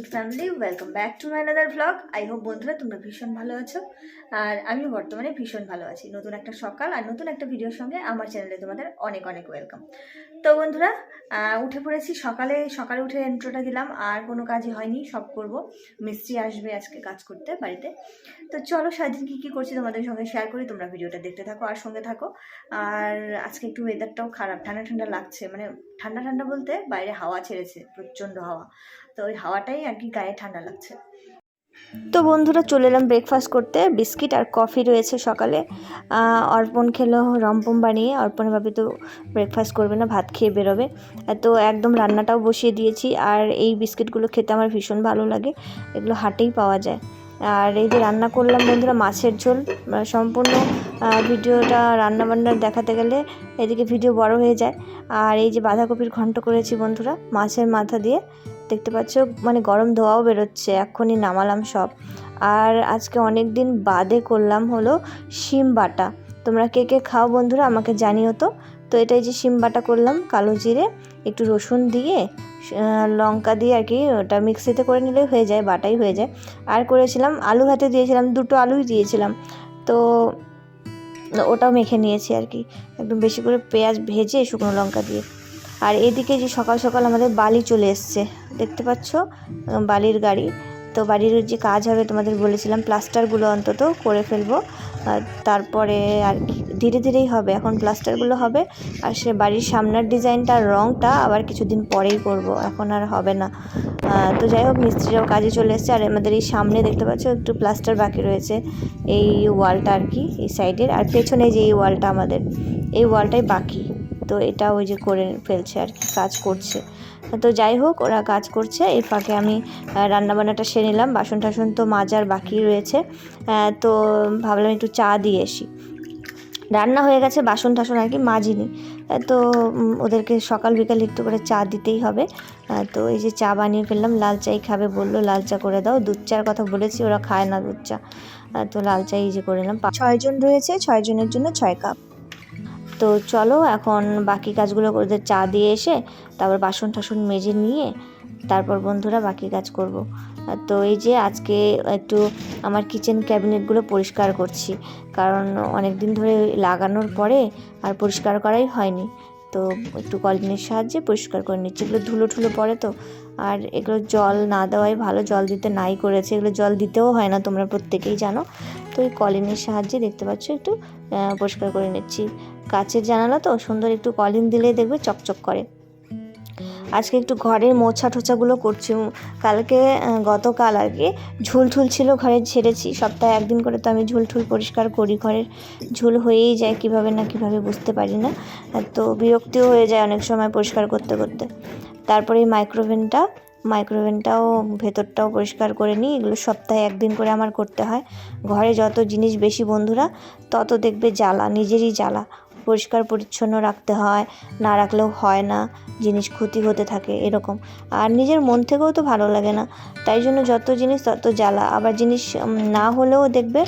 Sweet family welcome back to my another blog I hope বন্ধুরা তোমরা ভীষণ ভালো আছো। আর আমিও বর্তমানে ভীষণ ভালো আছি। নতুন একটা সকাল আর নতুন একটা ভিডিওর সঙ্গে আমার চ্যানেলে তোমাদের অনেক অনেক ওয়েলকাম তো বন্ধুরা উঠে পড়েছি সকালে। সকালে উঠে এন্ট্রোটা দিলাম। আর কোনো কাজই হয়নি, সব করব। মিস্ত্রি আসবে আজকে কাজ করতে বাড়িতে। তো চলো সারাদিন কী কী করছি তোমাদের সঙ্গে শেয়ার করি। তোমরা ভিডিওটা দেখতে থাকো আর সঙ্গে থাকো। আর আজকে একটু ওয়েদারটাও খারাপ। ঠান্ডা ঠান্ডা লাগছে। মানে ঠান্ডা ঠান্ডা বলতে বাইরে হাওয়া ছেড়েছে, প্রচণ্ড হাওয়া। তো ওই হাওয়াটাই আর কি গায়ে ঠান্ডা লাগছে। তো বন্ধুরা চলে এলাম ব্রেকফাস্ট করতে। বিস্কিট আর কফি রয়েছে সকালে। অর্পণ খেলো রম্পম বানিয়ে। অর্পণের ভাবে তো ব্রেকফাস্ট করবে না, ভাত খেয়ে বেরোবে। তো একদম রান্নাটাও বসিয়ে দিয়েছি। আর এই বিস্কিটগুলো খেতে আমার ভীষণ ভালো লাগে। এগুলো হাটেই পাওয়া যায়। আর এই যে রান্না করলাম বন্ধুরা, মাছের ঝোল। সম্পূর্ণ ভিডিওটা রান্নাবান্নার দেখাতে গেলে এদিকে ভিডিও বড় হয়ে যায়। আর এই যে বাঁধাকপির ঘন্ট করেছি বন্ধুরা, মাছের মাথা দিয়ে। দেখতে পাচ্ছ মানে গরম ধোয়াও বেরোচ্ছে, এক্ষুনি নামালাম সব। আর আজকে অনেক দিন বাদে করলাম হলো শিম বাটা। তোমরা কে কে খাও বন্ধুরা আমাকে জানিও তো। তো এটাই যে শিম বাটা করলাম, কালো জিরে, একটু রসুন দিয়ে লঙ্কা দিয়ে আর কি ওটা মিক্সিতে করে নিলেই হয়ে যায়, বাটাই হয়ে যায়। আর করেছিলাম, আলু ভাতে দিয়েছিলাম, দুটো আলুই দিয়েছিলাম। তো ওটাও মেখে নিয়েছি আর কি। একদম বেশি করে পেঁয়াজ ভেজে শুকনো লঙ্কা দিয়ে। আর এদিকে যে সকাল সকাল আমাদের বালি চলে এসছে, দেখতে পাচ্ছ? বালির গাড়ি। তো বাড়ির যে কাজ হবে তোমাদের বলেছিলাম প্লাস্টারগুলো অন্তত করে ফেলব। তারপরে আর কি, ধীরে ধীরেই হবে, এখন প্লাস্টারগুলো হবে। আর সে বাড়ির সামনের ডিজাইনটা আর রঙটা আবার কিছুদিন পরেই করব, এখন আর হবে না। তো যাই হোক, মিস্ত্রিরাও কাজে চলে এসছে। আর আমাদের এই সামনে দেখতে পাচ্ছ, একটু প্লাস্টার বাকি রয়েছে এই ওয়ালটা আর কি, এই সাইডের আর পেছনে যে এই ওয়ালটা আমাদের, এই ওয়ালটাই বাকি। তো এটা ওই যে করে ফেলছে আর কি, কাজ করছে। তো যাই হোক, ওরা কাজ করছে এই ফাঁকে আমি রান্নাবান্নাটা সেরে নিলাম বাসন টাসন তো মাজার বাকি রয়েছে। তো ভাবলাম একটু চা দিয়ে আসি। রান্না হয়ে গেছে বাসন টাসন আর কি মাজিনি। তো ওদেরকে সকাল বিকাল একটু করে চা দিতেই হবে। তো এই যে চা বানিয়ে ফেললাম, লাল চাই খাবে বলল, লাল চা করে দাও। দুধ চার কথা বলেছি, ওরা খায় না দুধ চা। তো লাল চাই যে করে নিলাম ছয়জন রয়েছে, ছয়জনের জন্য ছয় কাপ। তো চলো এখন বাকি কাজগুলো ওদের চা দিয়ে এসে তারপর বাসন টাসন মেজে নিয়ে তারপর বন্ধুরা বাকি কাজ করব। তো এই যে আজকে একটু আমার কিচেন ক্যাবিনেটগুলো পরিষ্কার করছি। কারণ অনেক দিন ধরে লাগানোর পরে আর পরিষ্কার করাই হয়নি। তো একটু কলিনের সাহায্যে পরিষ্কার করে নিচ্ছি। এগুলো ধুলো ঠুলো পড়ে তো। আর এগুলো জল না দেওয়াই ভালো, জল দিতে নাই করেছে। এগুলো জল দিতেও হয় না, তোমরা প্রত্যেকেই জানো। তো এই কলিনের সাহায্যে দেখতে পাচ্ছ, একটু পরিষ্কার করে নিচ্ছি। কাচের জানালা তো, সুন্দর একটু কলিন দিলেই দেখবে চকচক করে। আজকে একটু ঘরের মোছা টোছাগুলো করছি। কালকে গতকাল আর কি ঝুল ঠুল ছিল ঘরে ছেড়েছি। সপ্তাহে একদিন করে তো আমি ঝুল ঠুল পরিষ্কার করি ঘরের। ঝুল হয়েই যায় কীভাবে না কীভাবে বুঝতে পারি না। তো বিরক্তিও হয়ে যায় অনেক সময় পরিষ্কার করতে করতে। তারপরে এই মাইক্রোওভেনটা মাইক্রোওভেনটাও ভেতরটাও পরিষ্কার করে নিই। এগুলো সপ্তাহে একদিন করে আমার করতে হয়। ঘরে যত জিনিস বেশি বন্ধুরা, তত দেখবে জ্বালা, নিজেরই জ্বালা। পরিষ্কার পরিচ্ছন্ন রাখতে হয় না রাখলেও হয় না জিনিস ক্ষতি হতে থাকে এরকম। আর নিজের মন থেকেও তো ভালো লাগে না তাই জন্য যত জিনিস তত জ্বালা। আবার জিনিস না হলেও দেখবে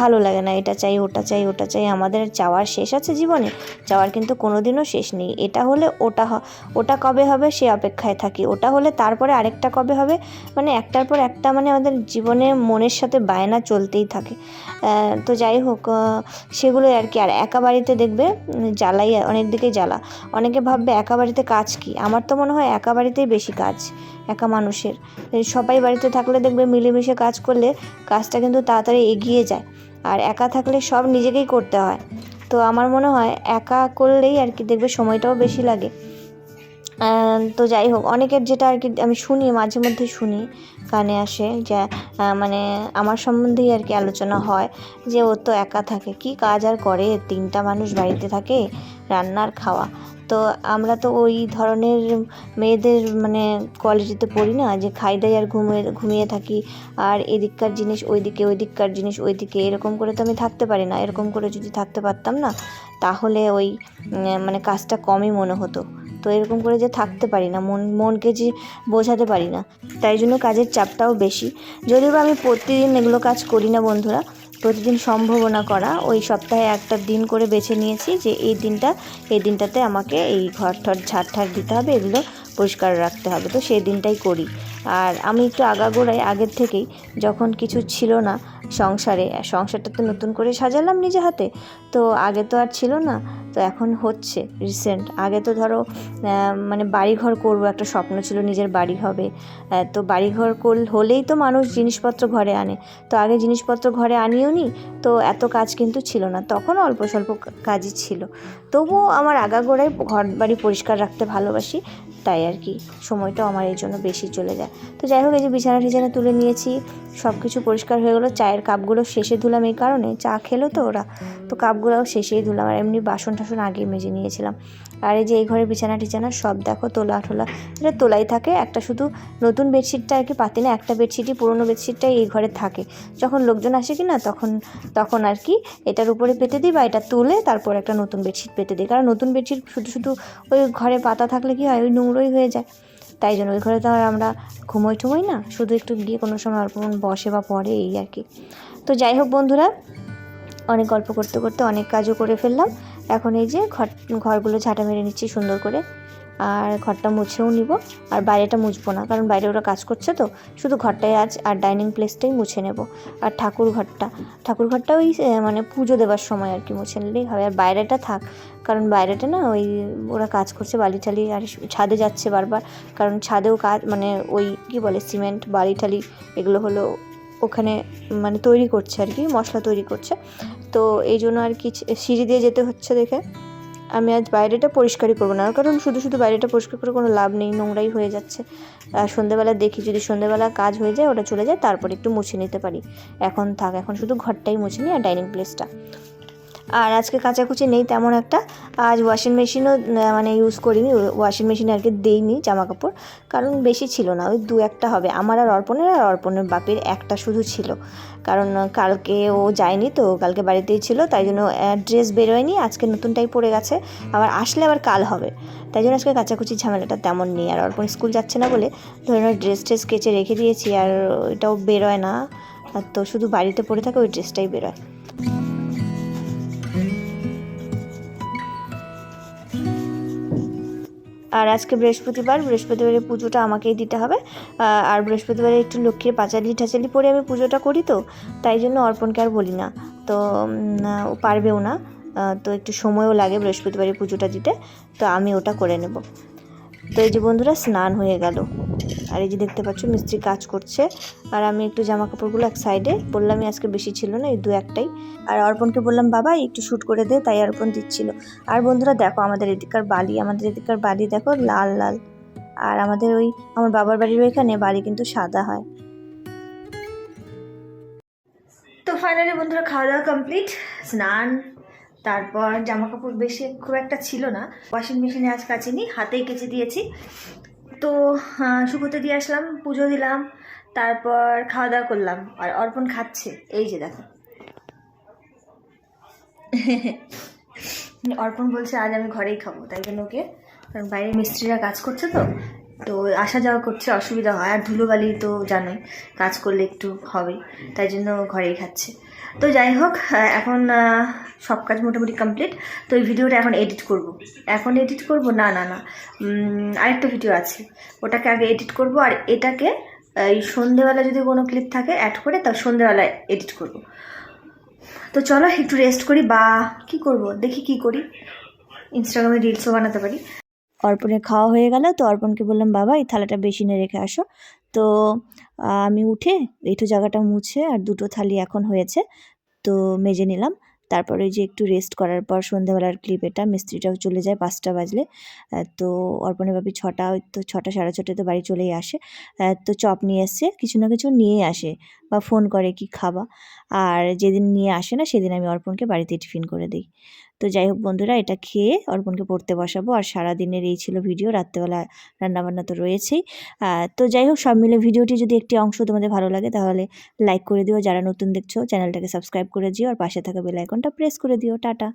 ভালো লাগে না এটা চাই ওটা চাই ওটা চাই। আমাদের চাওয়ার শেষ আছে জীবনে চাওয়ার কিন্তু কোনো দিনও শেষ নেই। এটা হলে ওটা ওটা কবে হবে সে অপেক্ষায় থাকি। ওটা হলে তারপরে আরেকটা কবে হবে মানে একটার পর একটা মানে আমাদের জীবনে মনের সাথে বায়না চলতেই থাকে। তো যাই হোক আহ, সেগুলোই আর কি। আর একা বাড়িতে দেখবে উম, জ্বালাই অনেক দিকে জ্বালা। অনেকে ভাববে একা বাড়িতে কাজ কি? আমার তো মনে হয় একা বাড়িতেই বেশি কাজ একা মানুষের। সবাই বাড়িতে থাকলে দেখবে মিলেমিশে কাজ করলে কাজটা কিন্তু তাড়াতাড়ি এগিয়ে যায়। আর একা থাকলে সব নিজেকেই করতে হয়। তো আমার মনে হয় একা করলেই আর কি দেখবে সময়টাও বেশি লাগে। তো যাই হোক, অনেকের যেটা আর কি আমি শুনি, মাঝে মধ্যে শুনি, কানে আসে যে মানে আমার সম্বন্ধেই আর কি আলোচনা হয় যে ও তো একা থাকে, কি কাজ আর করে? তিনটা মানুষ বাড়িতে থাকে, রান্নার খাওয়া। তো আমরা তো ওই ধরনের মেয়েদের মানে কোয়ালিটিতে পড়ি না, যে খাই দাই আর ঘুমিয়ে ঘুমিয়ে থাকি, আর এদিককার জিনিস ওইদিকে, ওইদিককার জিনিস ওইদিকে, এরকম করে তো আমি থাকতে পারি না, এরকম করে যদি থাকতে পারতাম না, তাহলে ওই মানে কাজটা কমই মনে হতো। তো এরকম করে যে থাকতে পারি না, মন, মনকে যে বোঝাতে পারি না, তাই জন্য কাজের চাপটাও বেশি। যদিও আমি প্রতিদিন এগুলো কাজ করি না বন্ধুরা, প্রতিদিন সম্ভাবনা করা, ওই সপ্তাহে একটা দিন করে বেছে নিয়েছি যে এই দিনটা, এই দিনটাতে আমাকে এই ঘর ঠর ঝাড় ঠাড় দিতে হবে, এগুলো পরিষ্কার রাখতে হবে, তো সেই দিনটাই করি। আর আমি একটু আগাগোড়াই আগের থেকেই যখন কিছু ছিল না সংসারে, সংসারটা তো নতুন করে সাজালাম নিজে হাতে, তো আগে তো আর ছিল না, তো এখন হচ্ছে রিসেন্ট আগে তো ধরো মানে বাড়িঘর করব একটা স্বপ্ন ছিল নিজের বাড়ি হবে তো বাড়িঘর কর, হলেই তো মানুষ জিনিসপত্র ঘরে আনে, তো আগে জিনিসপত্র ঘরে আনিও নি, তো এত কাজ কিন্তু ছিল না, তখন অল্প স্বল্প কাজই ছিল। তবুও আমার আগাগোড়ায় ঘর বাড়ি পরিষ্কার রাখতে ভালোবাসি, তাই আর কি, সময়টাও আমার এই জন্য বেশি চলে যায়। তো যাই হোক, এই যে বিছানা টিছানা তুলে নিয়েছি সব কিছু পরিষ্কার হয়ে গেলো। চায়ের কাপগুলো শেষে ধুলাম এই কারণে। চা খেলো তো ওরা। তো কাপগুলোও শেষেই ধুলাম, আর এমনি বাসন টাসন আগে মেজে নিয়েছিলাম। আর এই যে এই ঘরে বিছানা টিছানা সব দেখো, তোলা টোলা এটা তোলাই থাকে, একটা শুধু নতুন বেডশিটটা আর কি পাতি না, একটা বেডশিটই, পুরোনো বেডশিটটাই এই ঘরে থাকে। যখন লোকজন আসে কি না তখন তখন আর কি এটার উপরে পেতে দিই বা এটা তুলে তারপর একটা নতুন বেডশিট পেতে দিই। কারণ নতুন বেডশিট শুধু শুধু ওই ঘরে পাতা থাকলে কি হয়, ওই নোংরোই হয়ে যায়। তাই জন্য ওই ঘরে তো আর আমরা ঘুমোই ঠুমোই না, শুধু একটু গিয়ে কোনো সময় অল্প বসে বা পড়ে, এই আর কি। তো যাই হোক বন্ধুরা, অনেক গল্প করতে করতে অনেক কাজও করে ফেললাম। এখন এই যে ঘর, ঘরগুলো ঝাঁটা মেরে নিচ্ছি সুন্দর করে। আর ঘরটা মুছেও নিব, আর বাইরেটা মুছবো না, কারণ বাইরে ওরা কাজ করছে তো। শুধু ঘরটাই আজ, আর ডাইনিং প্লেসটাই মুছে নেব। আর ঠাকুর ঘরটা ঠাকুর ঘরটা ওই মানে পুজো দেওয়ার সময় আর কি মুছে নিলেই হবে। আর বাইরেটা থাক, কারণ বাইরেটা না ওই, ওরা কাজ করছে বালি টালি আর ছাদে যাচ্ছে বারবার, কারণ ছাদেও কাজ মানে ওই কি বলে, সিমেন্ট, বালি টালি এগুলো হলো ওখানে মানে তৈরি করছে আর কি, মশলা তৈরি করছে। তো এই জন্য আর কি সিঁড়ি দিয়ে যেতে হচ্ছে দেখে। আমি আজ বাইরেটা পরিষ্কারই করব না। কারণ শুধু শুধু বাইরেটা পরিষ্কার করে কোনো লাভ নেই, নোংরাই হয়ে যাচ্ছে। আর সন্ধ্যেবেলা দেখি যদি সন্ধ্যেবেলা কাজ হয়ে যায়, ওটা চলে যায়, তারপর একটু মুছে নিতে পারি। এখন থাক, এখন শুধু ঘরটাই মুছে নিই আর ডাইনিং প্লেসটা। আর আজকে কাচাকুচি নেই তেমন একটা। আজ ওয়াশিং মেশিনও মানে ইউজ করিনি ওয়াশিং মেশিনে আর কি দিইনি জামা কাপড় কারণ বেশি ছিল না, ওই দু একটা হবে। আমার আর অর্পণের আর অর্পণের বাপের একটা শুধু ছিল। কারণ কালকে ও যায়নি তো, কালকে বাড়িতেই ছিল, তাই জন্য ড্রেস বেরোয়নি, আজকে নতুনটাই পড়ে গেছে। আবার আসলে আবার কাল হবে। তাই জন্য আজকে কাচাকুচি ঝামেলাটা তেমন নেই। আর অর্পণ স্কুল যাচ্ছে না বলে, ধরে নাও ড্রেস ট্রেস কেচে রেখে দিয়েছি, আর এটাও বেরোয় না। তো শুধু বাড়িতে পড়ে থাকে, ওই ড্রেসটাই বেরোয়। আর আজকে বৃহস্পতিবার, বৃহস্পতিবারের পুজোটা আমাকেই দিতে হবে। আর বৃহস্পতিবারে একটু লক্ষ্মীর পাঁচালি ঠাচালি পরে আমি পুজোটা করি তো, তাই জন্য অর্পণকে আর বলি না। তো পারবেও না। তো একটু সময়ও লাগে বৃহস্পতিবারের পুজোটা দিতে, তো আমি ওটা করে নেব। তো এই যে বন্ধুরা স্নান হয়ে গেল। আর এই যে দেখতে পাচ্ছ মিস্ত্রি কাজ করছে। আর আমি একটু জামা কাপড়গুলো এক সাইডে বললামই আজকে বেশি ছিল না, এই দু একটাই। আর অর্পণকে বললাম, বাবা, একটু শ্যুট করে দে। তাই অর্পণ দিচ্ছিল। আর বন্ধুরা দেখো, আমাদের এদিককার বালি, আমাদের এদিককার বালি দেখো, লাল লাল। আর আমাদের ওই, আমার বাবার বাড়ির ওইখানে বালি কিন্তু সাদা হয়। তো ফাইনালি বন্ধুরা খাওয়া দাওয়া কমপ্লিট স্নান তারপর জামা কাপড় বেশি খুব একটা ছিল না। ওয়াশিং মেশিনে আজ কাচিনি হাতেই কেচে দিয়েছি। তো শুকোতে দিয়ে আসলাম, পুজো দিলাম, তারপর খাওয়া দাওয়া করলাম, আর অর্পণ খাচ্ছে। এই যে দেখো। অর্পণ বলছে, আজ আমি ঘরেই খাব। তাই জন্য ওকে, কারণ বাইরে মিস্ত্রিরা কাজ করছে তো তো আসা যাওয়া করছে, অসুবিধা হয়। আর ধুলোবালি তো জানোই, কাজ করলে একটু হবে, তাই জন্য ঘরেই খাচ্ছে। তো যাই হোক এখন সব কাজ মোটামুটি কমপ্লিট তো এই ভিডিওটা এখন এডিট করব। এখন এডিট করব? না না না। আরেকটা ভিডিও আছে। ওটাকে আগে এডিট করব, আর এটাকে এই সন্ধেবেলা যদি কোনো ক্লিপ থাকে অ্যাড করে তা সন্ধেবেলায় এডিট করব। তো চলো, একটু রেস্ট করি, বা কি করব? দেখি কি করি। ইনস্টাগ্রামে রিলসও বানাতে পারি। অর্পণের খাওয়া হয়ে গেল। তো অর্পণকে বললাম, বাবা, এই থালাটা বেসিনে রেখে আসো। তো আমি উঠে এইটু জায়গাটা মুছে আর দুটো থালি এখন হয়েছে, তো মেজে নিলাম। তারপরে যে একটু রেস্ট করার পর সন্ধ্যাবেলার ক্লিপ এটা, মিস্ত্রিটাও চলে যায় পাঁচটা বাজলে। তো অর্পণের বাপি ছটা তো ছটা সাড়ে ছটায় তো বাড়ি চলেই আসে। তো চপ নিয়ে এসছে, কিছু না কিছু নিয়ে আসে বা ফোন করে কি খাবা। আর যেদিন নিয়ে আসে না, সেদিন আমি অর্পণকে বাড়িতে টিফিন করে দিই। তো যাই হোক বন্ধুরা, এটা খেয়ে অর্পণকে পড়তে বসাবো। আর সারা দিনের এই ছিল ভিডিও, রাত্রেবেলা রান্নাবান্না তো রয়েছেই। তো যাই হোক, সব মিলে ভিডিওটি যদি একটি অংশ তোমাদের ভালো লাগে, তাহলে লাইক করে দিও। যারা নতুন দেখছ, চ্যানেলটাকে সাবস্ক্রাইব করে দিও। আর পাশে থাকা বেল আইকনটা প্রেস করে দিও। টাটা।